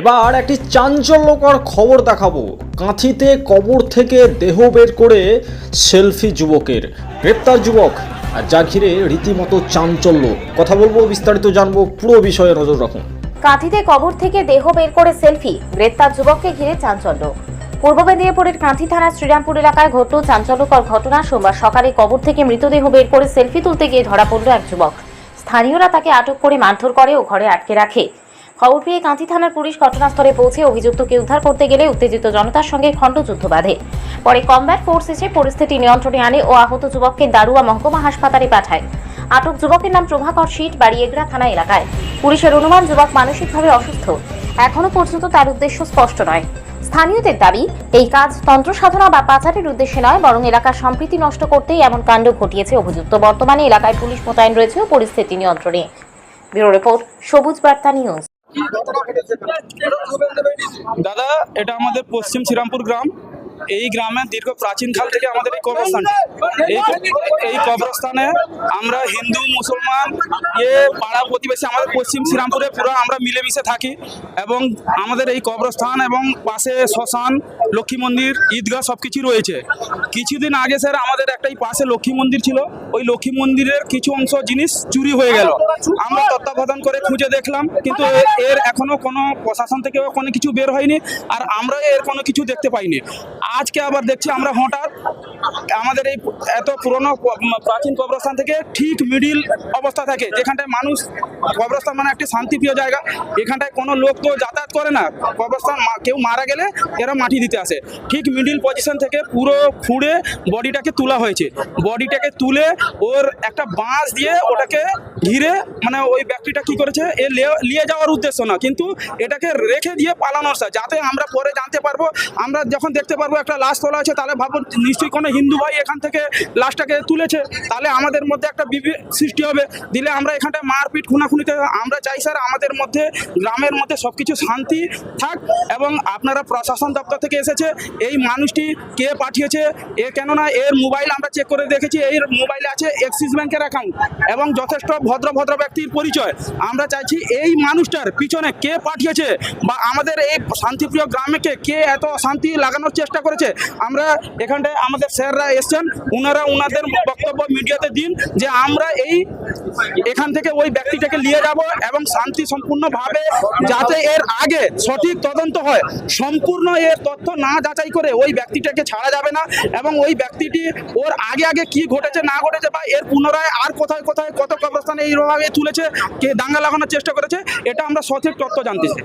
এবার একটি চাঞ্চল্যকর খবর দেখাবো। কাঁথিতে কবর থেকে দেহ বের করে সেলফি যুবকের। গ্রেপ্তার যুবক আর যা ঘিরে রীতিমতো চাঞ্চল্য। কথা বলব, বিস্তারিত জানব, পুরো বিষয়ে নজর রাখুন। কাঁথিতে কবর থেকে দেহ বের করে সেলফি, গ্রেপ্তার যুবককে ঘিরে চাঞ্চল্য। পূর্ব মেদিনীপুরের কাঁথি থানার শ্রীরামপুর এলাকায় ঘটল চাঞ্চল্যকর ঘটনা। সোমবার সকালে কবর থেকে মৃতদেহ বের করে সেলফি তুলতে গিয়ে ধরা পড়ল এক যুবক। স্থানীয়রা তাকে আটক করে মারধর করে ও ঘরে আটকে রাখে। খবর পেয়ে কাঁথি থানার পুলিশ ঘটনাস্থলে পৌঁছে অভিযুক্তকে উদ্ধার করতে গেলে উত্তেজিত জনতার সঙ্গে খণ্ডযুদ্ধ বাধে। পরে কমব্যাট ফোর্স এসে পরিস্থিতি নিয়ন্ত্রণে আনে ও আহত যুবককে দারুয়া মহকুমা হাসপাতালে পাঠায়। আটক যুবকের নাম প্রভাকর শীট বাড়ি এগরা থানা এলাকায়। পুলিশের অনুমান, যুবক মানসিকভাবে অসুস্থ। এখনও পর্যন্ত তার উদ্দেশ্য স্পষ্ট নয়। স্থানীয়দের দাবি, এই কাজ তন্ত্র সাধনা বা পাচারের উদ্দেশ্যে নয়, বরং এলাকার সম্প্রীতি নষ্ট করতেই এমন কাণ্ড ঘটিয়েছে অভিযুক্ত। বর্তমানে এলাকায় পুলিশ মোতায়েন রয়েছে পরিস্থিতি নিয়ন্ত্রণে। ব্যুরো রিপোর্ট, সবুজ বার্তা নিউজ। দাদা এটা আমাদের পশ্চিম শ্রীরামপুর গ্রাম। এই গ্রামে দীর্ঘ প্রাচীন কাল থেকে আমাদের এই কবরস্থান। এই এই কবরস্থানে আমরা হিন্দু, মুসলমান এ পাড়া প্রতিবেশী, আমাদের পশ্চিম শ্রীরামপুরে পুরো আমরা মিলেমিশে থাকি এবং আমাদের এই কবরস্থান এবং পাশে শ্মশান, লক্ষ্মী মন্দির, ঈদগাহ সব কিছু রয়েছে। কিছুদিন আগে স্যার আমাদের একটাই পাশে লক্ষ্মী মন্দির ছিল। ওই লক্ষ্মী মন্দিরের কিছু অংশ জিনিস চুরি হয়ে গেল। আমরা তত্ত্বাবধান করে খুঁজে দেখলাম, কিন্তু এর এখনও কোনো প্রশাসন থেকে কোনো কিছু বের হয়নি, আর আমরা এর কোনো কিছু দেখতে পাইনি। আজকে আবার দেখছি আমরা হঠাৎ আমাদের এই এত পুরনো প্রাচীন কবরস্থান থেকে ঠিক মিডিল অবস্থা থাকে, যেখানটায় মানুষ, কবরস্থান মানে একটি শান্তিপ্রিয় জায়গা। এখানটায় কোনো লোক তো যাতায়াত করে না। কবরস্থান কেউ মারা গেলে এরা মাটি দিতে আসে। ঠিক মিডিল পজিশন থেকে পুরো খুঁড়ে বডিটাকে তোলা হয়েছে। বডিটাকে তুলে ওর একটা বাঁশ দিয়ে ওটাকে ঘিরে মানে ওই ব্যক্তিটা কি করেছে? এ নিয়ে যাওয়ার উদ্দেশ্য না। কিন্তু এটাকে রেখে দিয়ে পালানোর যাতে আমরা পরে জানতে পারব, আমরা যখন দেখতে পারব একটা লাশ তোলা আছে তাহলে ভাবো নিশ্চয়ই কোনো হিন্দু ভাই এখান থেকে লাশটাকে তুলেছে, তাহলে আমাদের মধ্যে একটা বিভি সৃষ্টি হবে। দিলে আমরা এখানটায় মারপিট, খুনাখুনিতে আমরা চাই স্যার, আমাদের মধ্যে, গ্রামের মধ্যে সব কিছু শান্তি থাক এবং আপনারা প্রশাসন দপ্তর থেকে এসেছে, এই মানুষটি কে পাঠিয়েছে, এ কেননা এর মোবাইল আমরা চেক করে দেখেছি, এই মোবাইলে আছে এক্সিস ব্যাংকের অ্যাকাউন্ট এবং যথেষ্ট ভদ্র ভদ্র ব্যক্তির পরিচয়। আমরা চাইছি এই মানুষটার পিছনে কে পাঠিয়েছে বা আমাদের এই শান্তিপ্রিয় গ্রামেকে কে এত শান্তি লাগানোর চেষ্টা করেছে, আমরা এখানটায় আমাদের স্যাররা এসছেন ওনারা ওনাদের বক্তব্য মিডিয়াতে দিন যে আমরা এই এখান থেকে ওই ব্যক্তিটাকে নিয়ে যাব এবং শান্তি সম্পূর্ণভাবে যাতে এর আগে সঠিক তদন্ত হয়। সম্পূর্ণ এর তথ্য না যাচাই করে ওই ব্যক্তিটাকে ছাড়া যাবে না এবং ওই ব্যক্তিটি ওর আগে আগে কি ঘটেছে, না ঘটেছে বা এর পুনরায় আর কোথায় কোথায় কত কবরস্থানে এইভাবে তুলেছে, কে দাঙ্গা লাগানোর চেষ্টা করেছে, এটা আমরা সঠিক তথ্য জানতে চাই।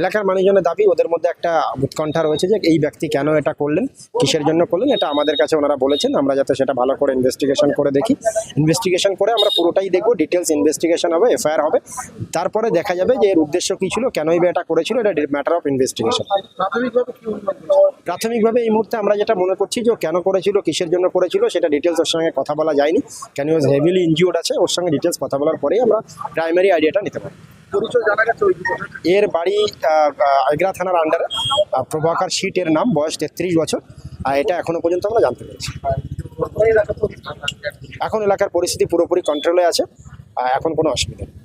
এলাকার মানুষজনের দাবি ওদের মধ্যে একটা উৎকণ্ঠা রয়েছে যে এই ব্যক্তি কেন এটা করলেন কিসের জন্য করলেন এটা আমাদের কাছে ওনারা বলেছেন। আমরা যাতে সেটা ভালো করে ইনভেস্টিগেশন করে দেখি। ইনভেস্টিগেশন করে আমরা পুরোটাই দেখব ডিটেলস ইনভেস্টিগেশন হবে এফআইআর হবে। তারপরে দেখা যাবে যে এর উদ্দেশ্য কী ছিল কেনই বা এটা করেছিল এটা ম্যাটার অফ ইনভেস্টিগেশন প্রাথমিকভাবে এই মুহূর্তে আমরা যেটা মনে করছি যে ও কেন করেছিল কিসের জন্য করেছিল সেটা ডিটেলস ওর সঙ্গে কথা বলা যায়নি। কেন হেভিলি ইনজিওর্ড আছে ওর সঙ্গে ডিটেলস কথা বলার পরেই আমরা প্রাইমারি আইডিয়াটা নিতে পারি পরিচয় জানা গেছে ওই এর বাড়ি আগ্রা থানার আন্ডারে প্রভাকর শীটের নাম বয়স তেত্রিশ বছর। আর এটা এখনও পর্যন্ত আমরা জানতে পেরেছি। এখন এলাকার পরিস্থিতি পুরোপুরি কন্ট্রোলে আছে। আর এখন কোনো অসুবিধা নেই।